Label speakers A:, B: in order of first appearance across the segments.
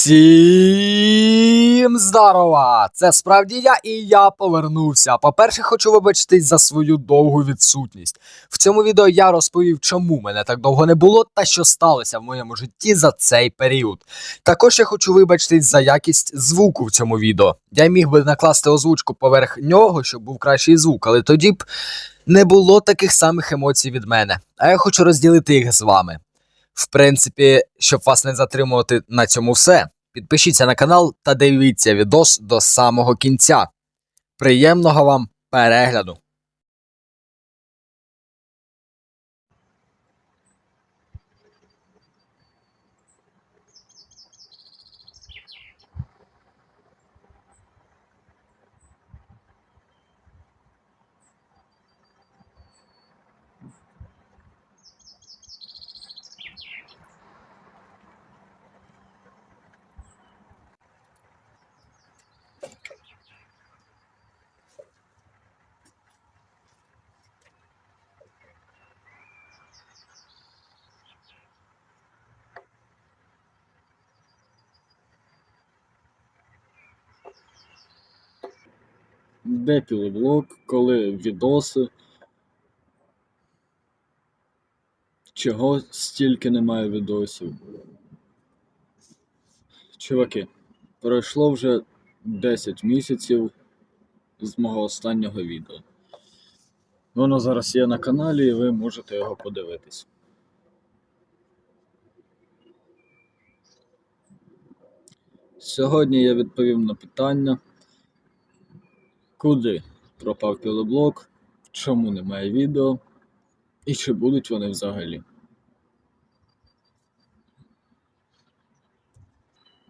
A: Всім здорова! Це справді я і я повернувся. По-перше, хочу вибачитись за свою довгу відсутність. В цьому відео я розповів, чому мене так довго не було та що сталося в моєму житті за цей період. Також я хочу вибачитись за якість звуку в цьому відео. Я міг би накласти озвучку поверх нього, щоб був кращий звук, але тоді б не було таких самих емоцій від мене. А я хочу розділити їх з вами. В принципі, щоб вас не затримувати на цьому все, підпишіться на канал та дивіться відос до самого кінця. Приємного вам перегляду!
B: Де пілоблок, коли відоси. Чого стільки немає відосів? Чуваки, пройшло вже 10 місяців з мого останнього відео. Воно зараз є на каналі і ви можете його подивитись. Сьогодні я відповім на питання. Куди пропав пілоблок, чому немає відео і чи будуть вони взагалі.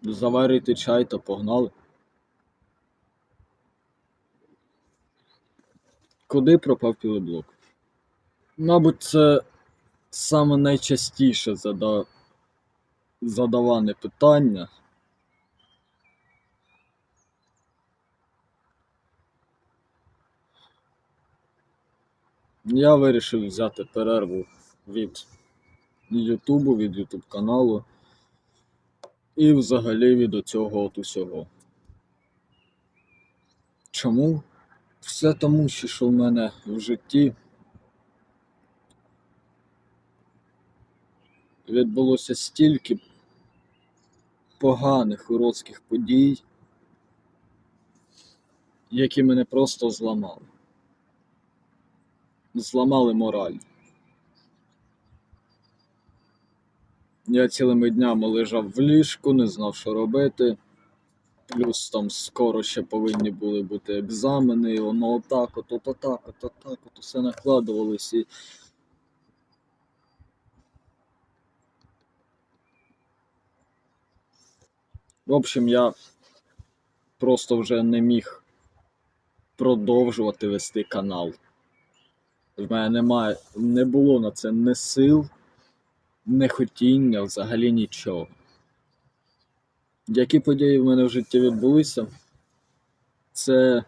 B: Заварити чай та погнали. Куди пропав пілоблок? Мабуть, це саме найчастіше зада... задаване питання. Я вирішив взяти перерву від Ютубу, від Ютуб каналу і взагалі від оцього от усього. Чому? Все тому, що в мене в житті відбулося стільки поганих уродських подій, які мене просто зламали зламали мораль. Я цілими днями лежав в ліжку, не знав, що робити. Плюс там скоро ще повинні були бути екзамени, і воно отак, от, от, отак, от, отак, от усе накладувалось і. В общем, я просто вже не міг продовжувати вести канал. В мене немає, не було на це ні сил, ні хотіння, взагалі нічого. Які події в мене в житті відбулися, це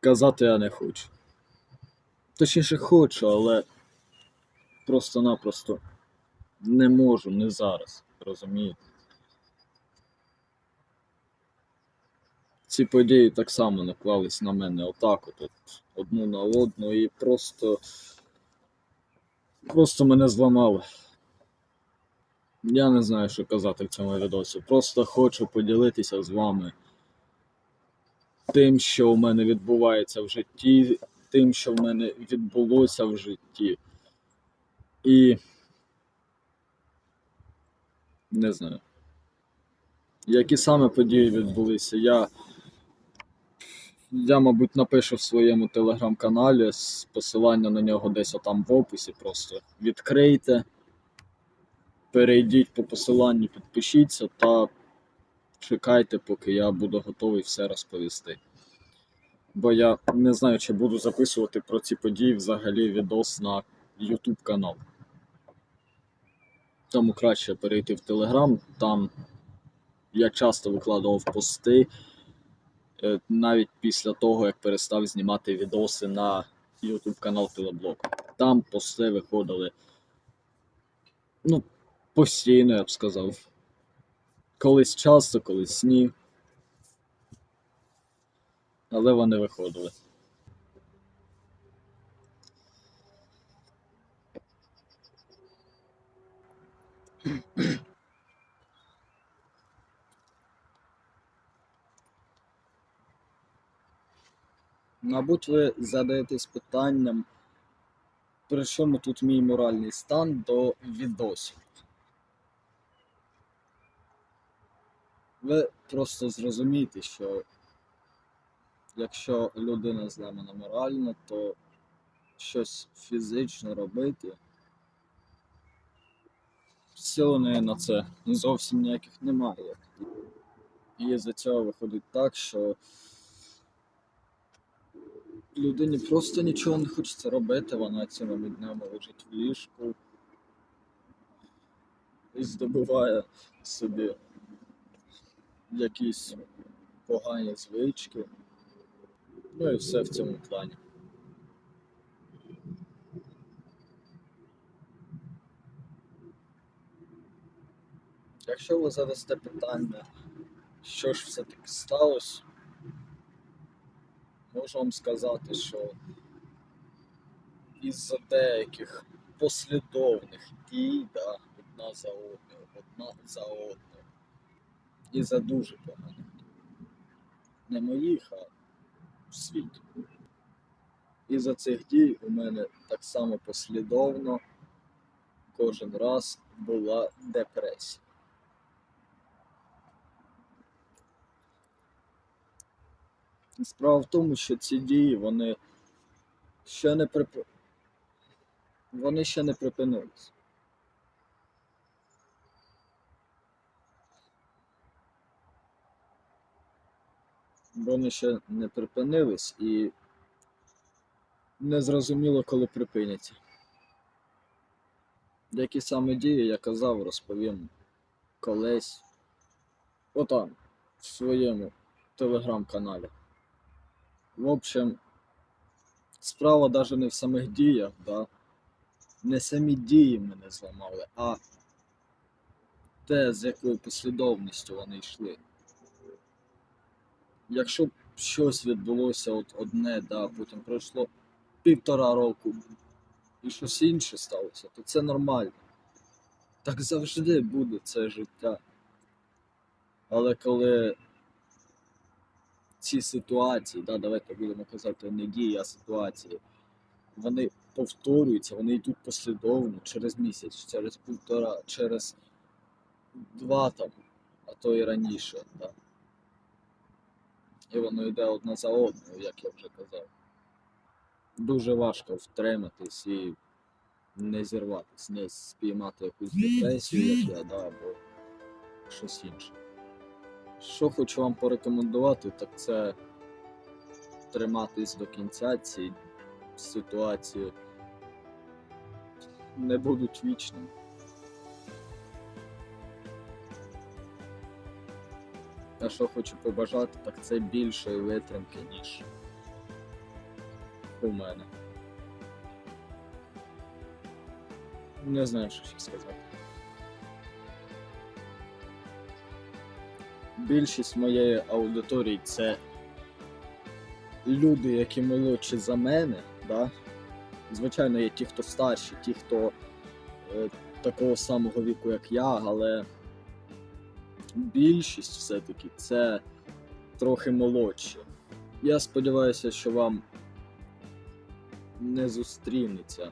B: казати я не хочу. Точніше хочу, але просто-напросто не можу, не зараз, розумієте? Ці події так само наклались на мене отак, от, одну на одну, і просто просто мене зламали. Я не знаю, що казати в цьому відосі. Просто хочу поділитися з вами тим, що в мене відбувається в житті, тим, що в мене відбулося в житті. І не знаю. Які саме події відбулися, я я, мабуть, напишу в своєму телеграм-каналі посилання на нього десь отам в описі. Просто відкрийте, перейдіть по посиланню, підпишіться та чекайте, поки я буду готовий все розповісти. Бо я не знаю, чи буду записувати про ці події взагалі відос на YouTube канал. Тому краще перейти в Телеграм, там я часто викладував пости. Е, навіть після того, як перестав знімати відоси на YouTube канал Пилоблок. Там пости виходили. Ну, постійно, я б сказав. Колись часто, колись ні. Але вони виходили. Мабуть, ви задаєтесь питанням, при чому тут мій моральний стан до відосів. Ви просто зрозумієте, що якщо людина зламана морально, то щось фізично робити. Сил неї на це зовсім ніяких немає. І з-за цього виходить так, що людині просто нічого не хочеться робити, вона цілими днями лежить в ліжку і здобуває собі якісь погані звички. Ну і все в цьому плані. Якщо ви задасте питання, що ж все-таки сталося, можу вам сказати, що із-за деяких послідовних дій, да, одна за одною, одна за одною, і за дуже поганих. Не моїх, а в світі. І за цих дій у мене так само послідовно кожен раз була депресія. Справа в тому, що ці дії, вони ще не прип... вони ще не припинились. Вони ще не припинились і не зрозуміло, коли припиняться. Які саме дії я казав, розповім колись. Отам, в своєму телеграм-каналі. В общем, справа навіть не в самих діях, да? не самі дії мене зламали, а те, з якою послідовністю вони йшли. Якщо б щось відбулося от одне, да, потім пройшло півтора року і щось інше сталося, то це нормально. Так завжди буде це життя. Але коли ці ситуації, да, давайте будемо казати не дії, а ситуації, вони повторюються, вони йдуть послідовно через місяць, через півтора, через два там, а то і раніше. Да. І воно йде одна за одною, як я вже казав. Дуже важко втриматись і не зірватись, не спіймати якусь депресію, як я, да, або щось інше. Що хочу вам порекомендувати, так це триматись до кінця ці ситуації не будуть вічними. А що хочу побажати, так це більшої витримки, ніж у мене. Не знаю, що ще сказати. Більшість моєї аудиторії це люди, які молодші за мене, да? Звичайно, є ті, хто старші, ті, хто е, такого самого віку, як я, але більшість все-таки це трохи молодші. Я сподіваюся, що вам не зустрінеться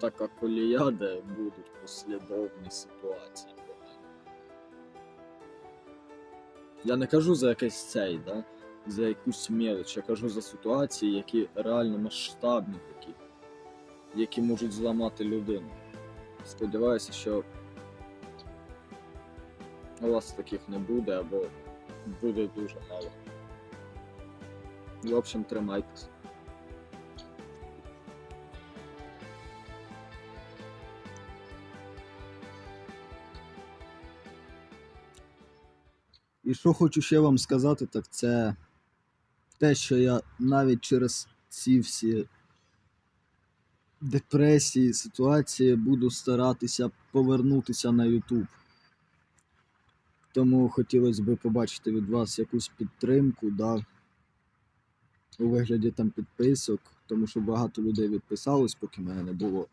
B: така колія, де будуть послідовні ситуації. Я не кажу за якийсь цей, да? за якусь мелоч, я кажу за ситуації, які реально масштабні такі, які можуть зламати людину. Сподіваюся, що у вас таких не буде або буде дуже мало. В общем, тримайтесь. І що хочу ще вам сказати, так це те, що я навіть через ці всі депресії, ситуації буду старатися повернутися на YouTube. Тому хотілося б побачити від вас якусь підтримку, да, у вигляді там підписок, тому що багато людей відписалось, поки мене не було.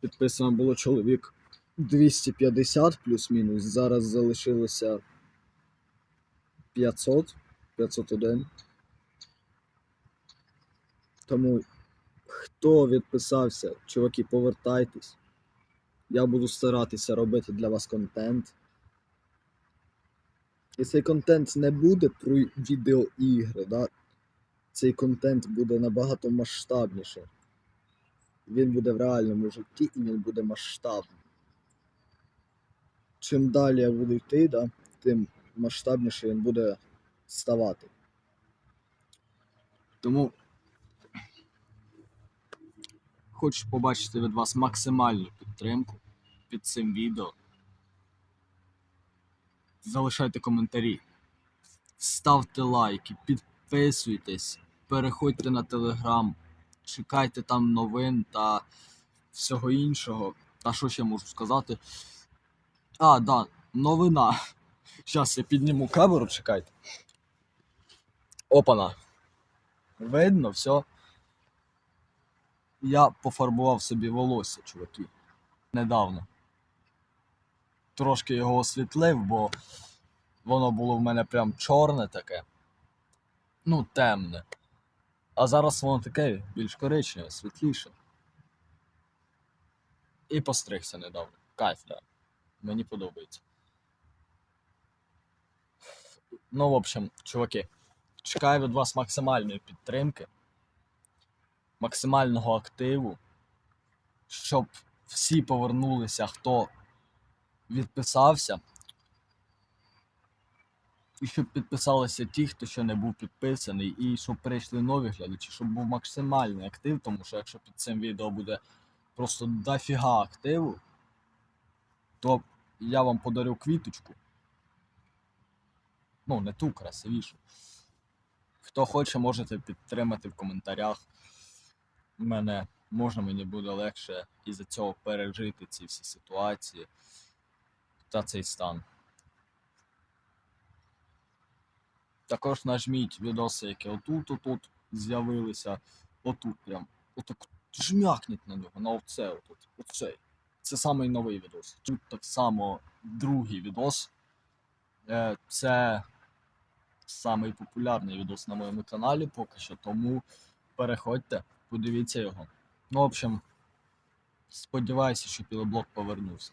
B: Підписано було чоловік 250 плюс-мінус. Зараз залишилося 500, 501. Тому хто відписався, чуваки, повертайтесь. Я буду старатися робити для вас контент. І цей контент не буде про відеоігри, да? цей контент буде набагато масштабніше. Він буде в реальному житті і він буде масштабним. Чим далі я буду йти, да, тим масштабніше він буде ставати. Тому хочу побачити від вас максимальну підтримку під цим відео. Залишайте коментарі, ставте лайки, підписуйтесь, переходьте на телеграм, чекайте там новин та всього іншого. Та що ще можу сказати? А, да, новина. Зараз я підніму камеру, чекайте. Опана. Видно, все. Я пофарбував собі волосся, чуваки. Недавно. Трошки його освітлив, бо воно було в мене прям чорне таке. Ну, темне. А зараз воно таке більш коричневе, світліше. І постригся недавно. Кайф, да. Мені подобається. Ну, в общем, чуваки, чекаю від вас максимальної підтримки, максимального активу, щоб всі повернулися, хто відписався. І щоб підписалися ті, хто ще не був підписаний, і щоб прийшли нові глядачі, щоб був максимальний актив, тому що якщо під цим відео буде просто дофіга активу, то я вам подарю квіточку. Ну, не ту красивішу. Хто хоче, можете підтримати в коментарях. Мене можна мені буде легше із-за цього пережити ці всі ситуації та цей стан. Також нажміть відоси, які отут, отут з'явилися. Отут прям. Отак жмякніть на нього, на оце, отут, оцей. Це самий новий відос. Тут так само другий відос. Е, Це самий популярний відос на моєму каналі поки що, тому переходьте, подивіться його. Ну, в общем, сподіваюся, що пілоблок повернувся.